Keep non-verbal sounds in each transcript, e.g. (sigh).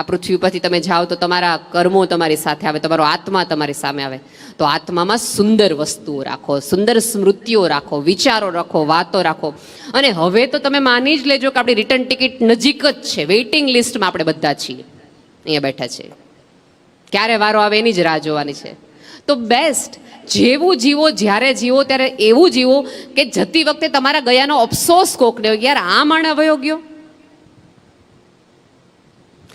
આ પૃથ્વી પરથી તમે જાઓ તો તમારા કર્મો તમારી સાથે આવે, તમારો આત્મા તમારી સામે આવે. તો આત્મામાં સુંદર વસ્તુઓ રાખો, સુંદર સ્મૃતિઓ રાખો, વિચારો રાખો, વાતો રાખો. અને હવે તો તમે માની જ લેજો કે આપણી રિટર્ન ટિકિટ નજીક જ છે. વેઇટિંગ લિસ્ટમાં આપણે બધા છીએ. અહીંયા બેઠા છે. ક્યારે વારો આવે એની જ રાહ જોવાની છે. તો બેસ્ટ જેવું જીવો, જ્યારે જીવો, ત્યારે એવું જીવો કે જતી વખતે તમારા ગયાનો અફસોસ કોકને યાર આ માણસ વયો ગયો.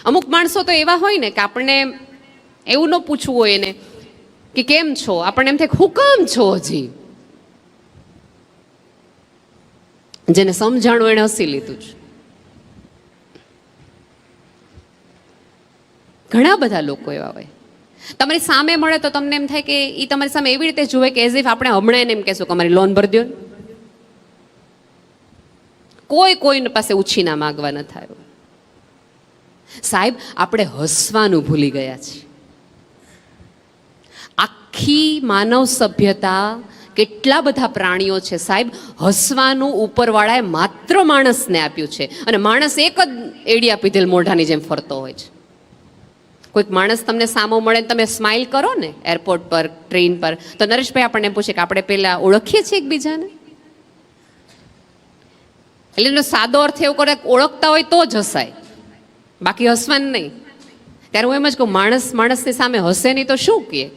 અમુક માણસો તો એવા હોય ને કે આપણને એવું ન પૂછવું હોય એને કે કેમ છો? આપણને એમ થાય હું કામ છો હજી. જેને સમજાણું એને હસી લીધું છે. ઘણા બધા લોકો એવા હોય. તમારી સામે મળે તો તમને એમ થાય કે એ તમારી સામે એવી રીતે જુએ કે એઝ ઇફ આપણે હમણાં એને એમ કહેશું કે અમારી લોન ભરી દો. કોઈ કોઈને પાસે ઉછીના માગવા ન થાય. સાહેબ, આપણે હસવાનું ભૂલી ગયા છીએ. આખી માનવ સભ્યતા કેટલા બધા પ્રાણીઓ છે સાહેબ, હસવાનું ઉપરવાળાએ માત્ર માણસને આપ્યું છે. અને માણસ એક જ એડિયા પીધેલ મોઢાની જેમ ફરતો હોય છે. કોઈક માણસ તમને સામો મળે તમે સ્માઇલ કરો ને એરપોર્ટ પર ટ્રેન પર, તો નરેશભાઈ આપણને પૂછે કે આપણે પહેલાં ઓળખીએ છીએ એકબીજાને? એટલે એનો સાદો અર્થ એવો કરે ઓળખતા હોય તો જ હસાય. બાકી હસવાનું નહીં. ત્યારે હું એમ જ કહું, માણસ માણસની સામે હસે નહીં તો શું કહે?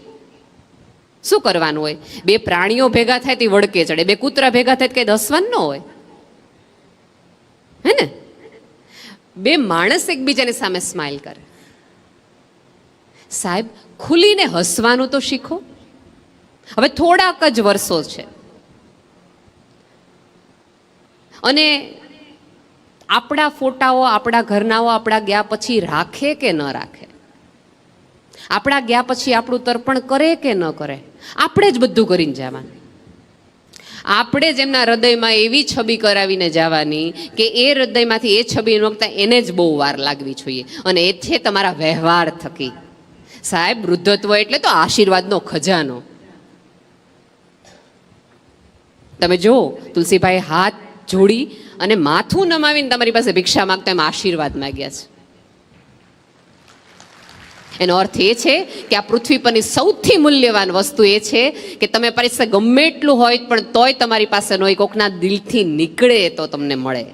શું કરવાનું હોય? બે પ્રાણીઓ ભેગા થાય તે વળકે ચડે, બે કૂતરા ભેગા થાય કે હસવાનું ન હોય. હે ને? બે માણસ એકબીજાની સામે સ્માઇલ કરે. સાહેબ, ખુલીને હસવાનું તો શીખો. હવે થોડાક જ વર્ષો છે. અને આપણા ફોટાઓ, આપણા ઘરનાઓ આપણા ગયા પછી રાખે કે ન રાખે? આપણા ગયા પછી આપણું તર્પણ કરે કે ન કરે? આપણે જ બધું કરીને જવાનું. આપણે જ એમના હૃદયમાં એવી છબી કરાવીને જવાની કે એ હૃદયમાંથી એ છબી નોખતા એને જ બહુ વાર લાગવી જોઈએ. અને એ છે તમારા વ્યવહાર થકી. સાહેબ, વૃદ્ધત્વ એટલે તો આશીર્વાદનો ખજાનો. તમે જો તુલસીભાઈ હાથ જોડી અને માથું નમાવીને તમારી પાસે ભિક્ષા માગતા એમ આશીર્વાદ માગ્યા છે. એનો અર્થ એ છે કે આ પૃથ્વી પરની સૌથી મૂલ્યવાન વસ્તુ એ છે કે તમે પાસે ગમે એટલું હોય પણ તોય તમારી પાસે ન કોકના દિલથી નીકળે તો તમને મળે.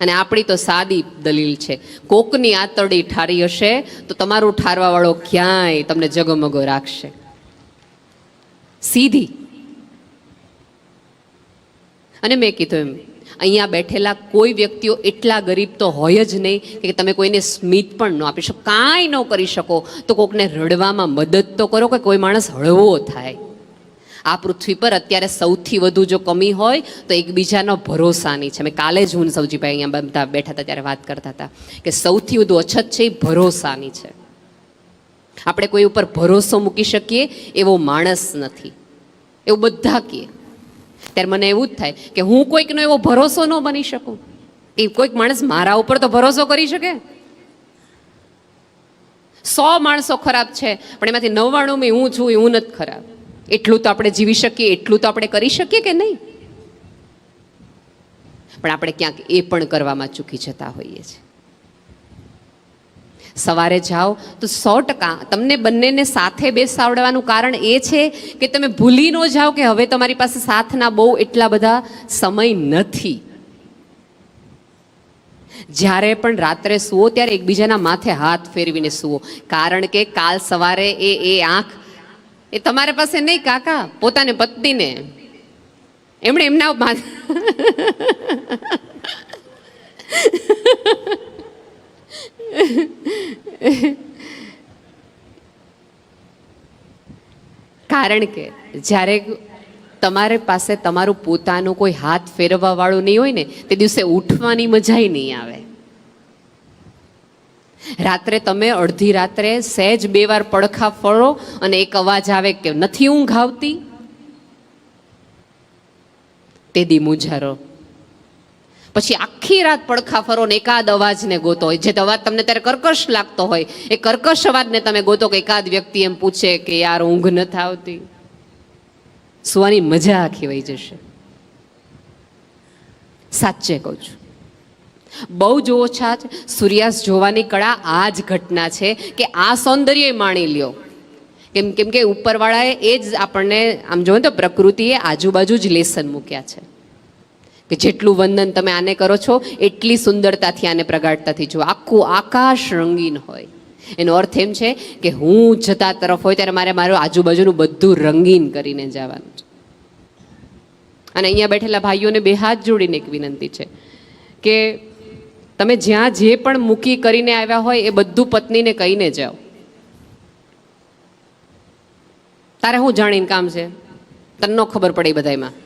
અને આપણી તો સાદી દલીલ છે. કોકની આતરડી ઠારી હશે તો તમારું ઠારવાવાળો ક્યાંય તમને જગમગો રાખશે. સીધી અને મેં કીધું એમ, અહીંયા બેઠેલા કોઈ વ્યક્તિઓ એટલા ગરીબ તો હોય જ નહીં કે તમે કોઈને સ્મિત પણ ન આપી શકો, કાંઈ ન કરી શકો, તો કોકને રડવામાં મદદ તો કરો કે કોઈ માણસ હળવો થાય. આ પૃથ્વી પર અત્યારે સૌથી વધુ જો કમી હોય તો એકબીજાનો ભરોસાની છે. મેં કાલે જ હું સૌજીભાઈ અહીંયા બધા બેઠા હતા ત્યારે વાત કરતા હતા કે સૌથી વધુ અછત છે એ ભરોસાની છે. આપણે કોઈ ઉપર ભરોસો મૂકી શકીએ એવો માણસ નથી. એવું બધા કહે. ત્યારે મને એવું જ થાય કે હું કોઈકનો એવો ભરોસો ન બની શકું. એ કોઈક માણસ મારા ઉપર તો ભરોસો કરી શકે? સો માણસો ખરાબ છે, પણ એમાંથી નવ્વાણું મેં હું છું એ હું નથી ખરાબ. એટલું તો આપણે જીવી શકીએ, એટલું તો આપણે કરી શકીએ કે નહીં? પણ આપણે ક્યાંક એ પણ કરવામાં ચૂકી જતા હોઈએ છીએ. સવારે જાઓ તો સો ટકા તમને બંનેને સાથે બેસાવડવાનું કારણ એ છે કે તમે ભૂલી ન જાઓ કે હવે તમારી પાસે સાથના બહુ એટલા બધા સમય નથી. જ્યારે પણ રાત્રે સુવો ત્યારે એકબીજાના માથે હાથ ફેરવીને સુવો. કારણ કે કાલ સવારે એ એ આંખ એ તમારા પાસે નહીં કાકા, પોતાને પત્નીને. એમણે એમના માથે (laughs) (laughs) કારણ કે જ્યારે તમારે પાસે તમારું પોતાનું કોઈ હાથ ફેરવવા વાળું નહીં હોય ને, તે દિવસે ઉઠવાની મજાય નહીં આવે. રાત્રે તમે અડધી રાત્રે સહેજ બે વાર પડખા ફળો અને એક અવાજ આવે કે, નથી ઊંઘ આવતી? તે દી મુંઝારો પછી આખી રાત પડખા ફરો ને એકાદ અવાજને ગોતો હોય. જે અવાજ તમને ત્યારે કર્કશ લાગતો હોય, એ કર્કશ અવાજને તમે ગોતો કે એકાદ વ્યક્તિ એમ પૂછે કે યાર ઊંઘ નથી આવતી. સુવાની મજા આખી વહી જશે. સાચે કહું છું. બહુ જ ઓછા સૂર્યાસ્ત જોવાની કળા આ જ ઘટના છે કે આ સૌંદર્ય માણી લ્યો. કેમ કેમ કે ઉપરવાળાએ એ જ આપણને, આમ જોવો તો પ્રકૃતિએ આજુબાજુ જ લેસન મૂક્યા છે. કે જેટલું વંદન તમે આને કરો છો, એટલી સુંદરતાથી આને પ્રગાઢતાથી જુઓ. આખું આકાશ રંગીન હોય. એનો અર્થ એમ છે કે હું જતા તરફ હોય ત્યારે મારે મારું આજુબાજુનું બધું રંગીન કરીને જવાનું છે. અને અહીંયા બેઠેલા ભાઈઓને બે હાથ જોડીને એક વિનંતી છે કે તમે જ્યાં જે પણ મૂકી કરીને આવ્યા હોય એ બધું પત્નીને કહીને જાઓ. તારે હું જાણીને કામ છે? તને ખબર પડે એ બધાયમાં.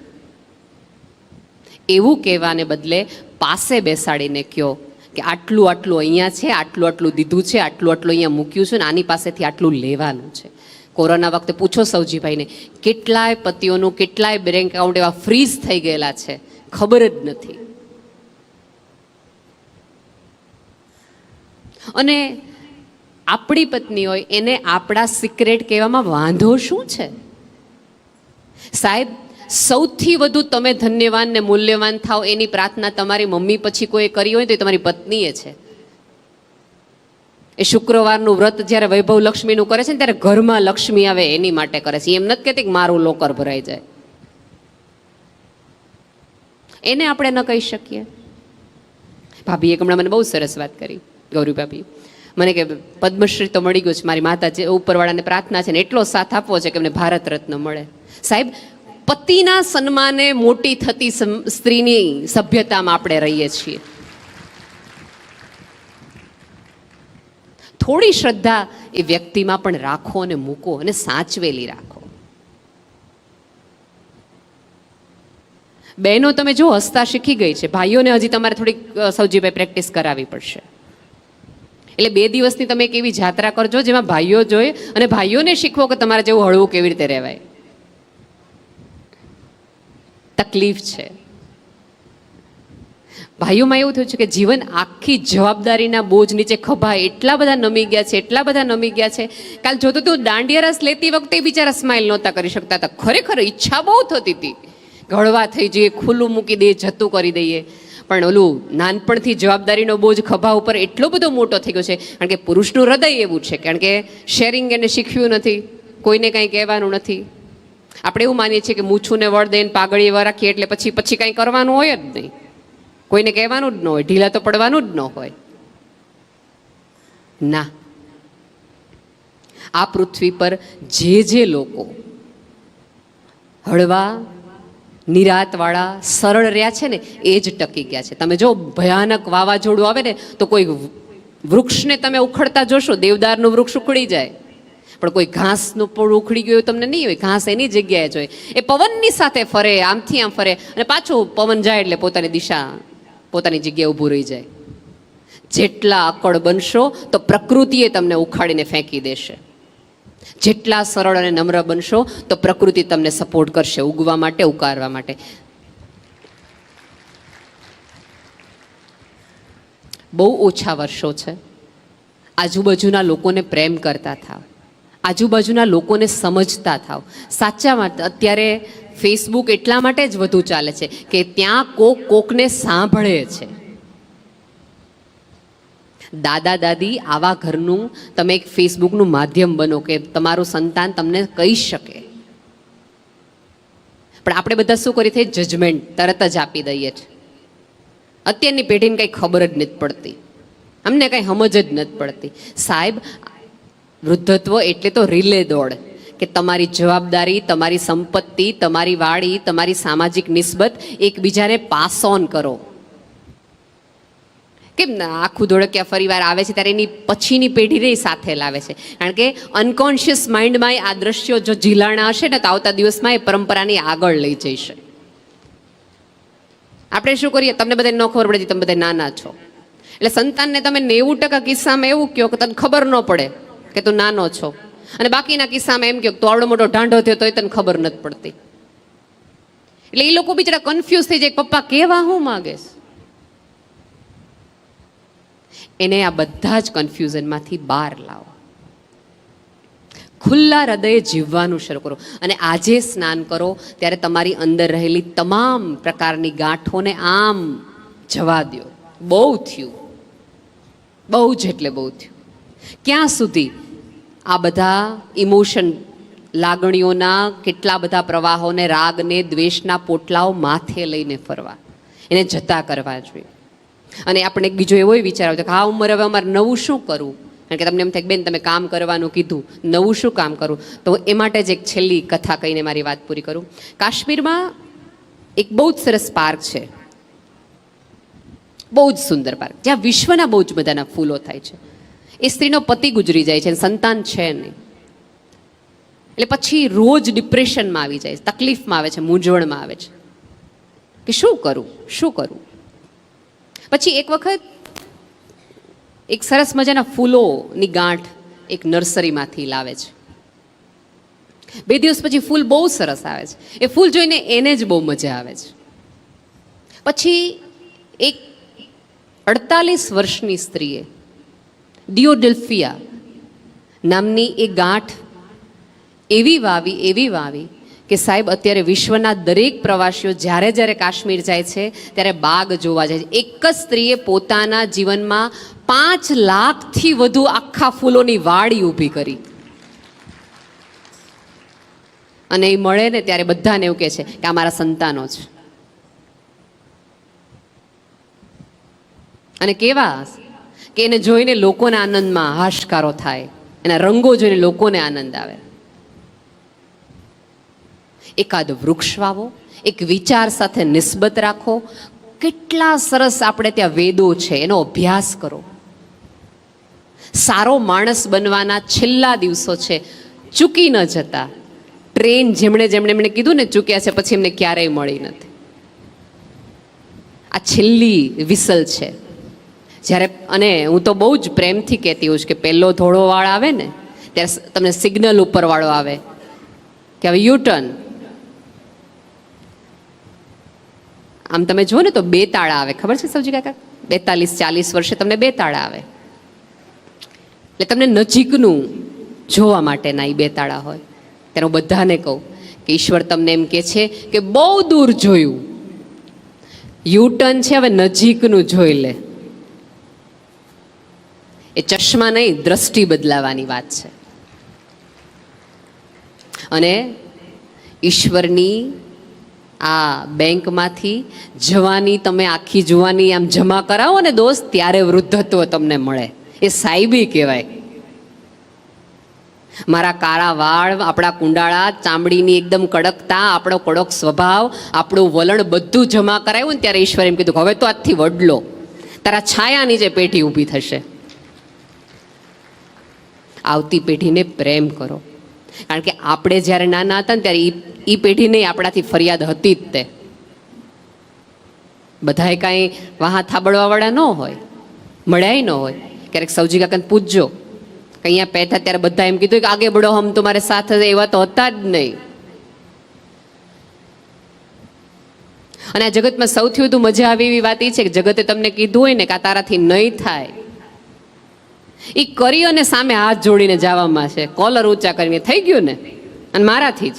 એવું કહેવાને બદલે પાસે બેસાડીને કહો કે આટલું આટલું અહીંયા છે, આટલું આટલું દીધું છે, આટલું આટલું અહીંયા મૂક્યું છે ને આની પાસેથી આટલું લેવાનું છે. કોરોના વખતે પૂછો સૌજીભાઈને, કેટલાય પતિઓનું કેટલાય બેંક એકાઉન્ટ એવા ફ્રીઝ થઈ ગયેલા છે? ખબર જ નથી. અને આપણી પત્ની હોય એને આપણા સિક્રેટ કહેવામાં વાંધો શું છે? સાહેબ સૌથી વધુ તમે ધન્યવાન ને મૂલ્યવાન થાવ એની પ્રાર્થના તમારી મમ્મી પછી કોઈ કરી હોય તો એ તમારી પત્નીએ છે. એ શુક્રવારનું વ્રત જ્યારે વૈભવ લક્ષ્મીનું કરે છે ને ત્યારે ઘરમાં લક્ષ્મી આવે એની માટે કરે છે. એમ નથી કહેતી મારું લોકર ભરાઈ જાય. એને આપણે ન કહી શકીએ. ભાભીએ હમણાં મને બહુ સરસ વાત કરી, ગૌરી ભાભી. મને કે પદ્મશ્રી તો મળી ગયું છે, મારી માતા જે ઉપરવાળાને પ્રાર્થના છે ને એટલો સાથ આપવો છે કે એમને ભારત રત્ન મળે. સાહેબ પતિના સન્માને મોટી થતી સ્ત્રીની સભ્યતામાં આપણે રહીએ છીએ. થોડી શ્રદ્ધા એ વ્યક્તિમાં પણ રાખો અને મૂકો અને સાચવેલી રાખો. બહેનો, તમે જો હસતા શીખી ગઈ છે. ભાઈઓને હજી તમારે થોડીક સૌજીભાઈ પ્રેક્ટિસ કરાવવી પડશે. એટલે બે દિવસની તમે એક એવી જાત્રા કરજો જેમાં ભાઈઓ જોઈએ અને ભાઈઓને શીખવો કે તમારે જેવું હળવું કેવી રીતે રહેવાય. તકલીફ છે. ભાઈઓમાં એવું થયું છે કે જીવન આખી જવાબદારીના બોજ નીચે ખભા એટલા બધા નમી ગયા છે, એટલા બધા નમી ગયા છે. કાલ જોતો તું દાંડિયા રસ લેતી વખતે બિચારા સ્માઇલ નહોતા કરી શકતા હતા. ખરેખર ઈચ્છા બહુ થતી હતી. ગળવા થઈ જઈએ, ખુલ્લું મૂકી દઈએ, જતું કરી દઈએ. પણ ઓલું નાનપણથી જવાબદારીનો બોજ ખભા ઉપર એટલો બધો મોટો થઈ ગયો છે. કારણ કે પુરુષનું હૃદય એવું છે. કારણ કે શેરિંગ એને શીખ્યું નથી. કોઈને કંઈ કહેવાનું નથી. આપણે એવું માનીએ છીએ કે મૂછુંને વળ દઈને પાઘડી એવા રાખીએ એટલે પછી પછી કાંઈ કરવાનું હોય જ નહીં. કોઈને કહેવાનું જ ન હોય, ઢીલા તો પડવાનું જ ન હોય. ના. આ પૃથ્વી પર જે જે લોકો હળવા, નિરાતવાળા, સરળ રહ્યા છે ને, એ જ ટકી ગયા છે. તમે જો ભયાનક વાવાઝોડું આવે ને, તો કોઈ વૃક્ષને તમે ઉખડતા જોશો, દેવદારનું વૃક્ષ ઉખડી જાય. પણ કોઈ ઘાસનું પણ ઉખડી ગયું તમને નહીં હોય, ઘાસ એની જગ્યાએ જ હોય. એ પવનની સાથે ફરે, આમથી આમ ફરે. અને પાછું પવન જાય એટલે પોતાની દિશા, પોતાની જગ્યાએ ઊભું રહી જાય. જેટલા અકળ બનશો તો પ્રકૃતિએ તમને ઉખાડીને ફેંકી દેશે. જેટલા સરળ અને નમ્ર બનશો તો પ્રકૃતિ તમને સપોર્ટ કરશે ઉગવા માટે, ઉકારવા માટે. બહુ ઓછા વર્ષો છે. આજુબાજુના લોકોને પ્રેમ કરતા થાવ. આજુબાજુના લોકોને સમજતા થાવ. સાચા માટે અત્યારે ફેસબુક એટલા માટે જ વધુ ચાલે છે કે ત્યાં કોક કોકને સાંભળે છે. દાદા, દાદી, આવા ઘરનું તમે એક ફેસબુકનું માધ્યમ બનો કે તમારું સંતાન તમને કહી શકે. પણ આપણે બધા શું કરીએ છીએ? જજમેન્ટ તરત જ આપી દઈએ છીએ અત્યારની પેઢીને કંઈ ખબર જ નથી પડતી. અમને કંઈ સમજ જ નથી પડતી. સાહેબ વૃદ્ધત્વ એટલે તો રિલે દોડ, કે તમારી જવાબદારી, તમારી સંપત્તિ, તમારી વાડી, તમારી સામાજિક નિસ્બત એકબીજાને પાસ ઓન કરો. કેમ ના, આખું ધોળકિયા ફરીવાર આવે છે ત્યારે એની પછીની પેઢીને સાથે લાવે છે. કારણ કે અનકોન્શિયસ માઇન્ડમાં આ દ્રશ્યો જો ઝીલાણા હશે ને તો આવતા દિવસમાં એ પરંપરાની આગળ લઈ જઈશે. આપણે શું કરીએ? તમને બધાને ન ખબર પડે તમે બધા નાના છો. એટલે સંતાનને તમે નેવું ટકા કિસ્સામાં એવું કહો કે તને ખબર ન પડે. કે તું નાનો છો. અને બાકીના કિસ્સામાં એમ કહો કે તું આવડો મોટો ઢાંઢો થયો તો તને ખબર નથી પડતી. એટલે એ લોકો બિચારા કન્ફ્યુઝ થઈ જાય પપ્પા કેવા હું માગે એને આ બધા જ કન્ફ્યુઝનમાંથી બહાર લાવો. ખુલ્લા હૃદયે જીવવાનું શરૂ કરો. અને આજે સ્નાન કરો, ત્યારે તમારી અંદર રહેલી તમામ પ્રકારની ગાંઠોને આમ જવા દો બહુ થયું. બહુ જ એટલે બહુ થયું. ક્યાં સુધી? આ બધા ઇમોશન લાગણીઓના કેટલા બધા પ્રવાહોને, રાગને, દ્વેષના પોટલાઓ માથે લઈને ફરવા. એને જતા કરવા જોઈએ. અને આપણે બીજો એવો વિચાર આવતો કે આ ઉંમર હવે અમારે નવું શું કરવું? કારણ કે તમને એમ થાય બેન, તમે કામ કરવાનું કીધું, નવું શું કામ કરું તો એ માટે જ એક છેલ્લી કથા કહીને મારી વાત પૂરી કરું. કાશ્મીરમાં એક બહુ જ સરસ પાર્ક છે. બહુ જ સુંદર પાર્ક. જ્યાં વિશ્વના બહુ જ બધાના ફૂલો થાય છે. એ સ્ત્રીનો પતિ ગુજરી જાય છે સંતાન છે નહીં. એટલે પછી રોજ ડિપ્રેશનમાં આવી જાય તકલીફમાં આવે છે, મૂંઝવણમાં આવે છે. કે શું કરું શું કરું? પછી એક વખત એક સરસ મજાના ફૂલોની ગાંઠ એક નર્સરીમાંથી લાવે છે. બે દિવસ પછી ફૂલ બહુ સરસ આવે છે. એ ફૂલ જોઈને એને જ બહુ મજા આવે છે. પછી એક અડતાલીસ વર્ષની સ્ત્રીએ ડિયોડેલ્ફિયા નામની એ ગાંઠ એવી વાવી એવી વાવી કે સાહેબ, અત્યારે વિશ્વના દરેક પ્રવાસીઓ જ્યારે જ્યારે કાશ્મીર જાય છે, ત્યારે બાગ જોવા જાય છે. એક જ સ્ત્રીએ પોતાના જીવનમાં પાંચ લાખથી વધુ આખા ફૂલોની વાડી ઊભી કરી. અને એ મળે ને ત્યારે બધાને એવું કહે છે કે આ મારા સંતાનો છે. અને કેવા કે એને જોઈને લોકોના આનંદમાં હાશકારો થાય. એના રંગો જોઈને લોકોને આનંદ આવે. એકાદ વૃક્ષ વાવો, એક વિચાર સાથે નિસ્બત રાખો. કેટલા સરસ આપણે ત્યાં વેદો છે, એનો અભ્યાસ કરો. સારો માણસ બનવાના છેલ્લા દિવસો છે. ચૂકી ન જતા. ટ્રેન જેમણે જેમણે એમણે કીધું ને, ચૂક્યા છે, પછી એમને ક્યારેય મળી નથી. આ છેલ્લી વિસલ છે. જ્યારે, અને હું તો બહુ જ પ્રેમથી કહેતી હોઉં છું કે પહેલો ધોળો વાળ આવે ને, ત્યારે તમને સિગ્નલ ઉપર વાળો આવે કે હવે યુ ટર્ન આમ તમે જુઓ ને તો બે તાળા આવે, ખબર છે સૌજી કાકા? બેતાલીસ, ચાલીસ વર્ષે તમને બે તાળા આવે. એટલે તમને નજીકનું જોવા માટેના એ બે તાળા હોય. ત્યારે હું બધાને કહું કે ઈશ્વર તમને એમ કે છે કે બહુ દૂર જોયું. યુટર્ન છે, હવે નજીકનું જોઈ લે. ચશ્મા નહીં દ્રષ્ટિ બદલાવાની વાત છે. અને ઈશ્વરની આ બેંકમાંથી જવાની તમે આખી જુવાની આમ જમા કરાવો ને દોસ્ત, ત્યારે વૃદ્ધત્વ તમને મળે. એ સાહેબી કહેવાય. મારા કાળા વાળ, આપણા કુંડાળા, ચામડીની એકદમ કડકતા, આપણો કડક સ્વભાવ, આપણું વલણ બધું જમા કરાયું ને ત્યારે ઈશ્વરે એમ કીધું હવે તો આજથી વડલો. તારા છાયા નીચે પેટી ઊભી થશે. આવતી પેઢીને પ્રેમ કરો. કારણ કે આપણે જ્યારે નાના હતા ને ત્યારે એ પેઢીને આપણાથી ફરિયાદ હતી જ તે. બધાએ કાંઈ વાહા થાબડવાવાળા ન હોય, મળ્યાય ન હોય. ક્યારેક સૌજી કાકાને પૂછજો. અહીંયા પહેતા ત્યારે બધા એમ કીધું કે આગે બળો, હમ તમારે સાથ એવા તો હતા જ નહીં. અને આ જગતમાં સૌથી વધુ મજા આવી એવી વાત એ છે કે જગતે તમને કીધું હોય ને કે આ તારાથી નહીં થાય. એ કરી અને સામે હાથ જોડીને જવામાં છે. કોલર ઊંચા કરીને. થઈ ગયું ને? અને મારાથી જ.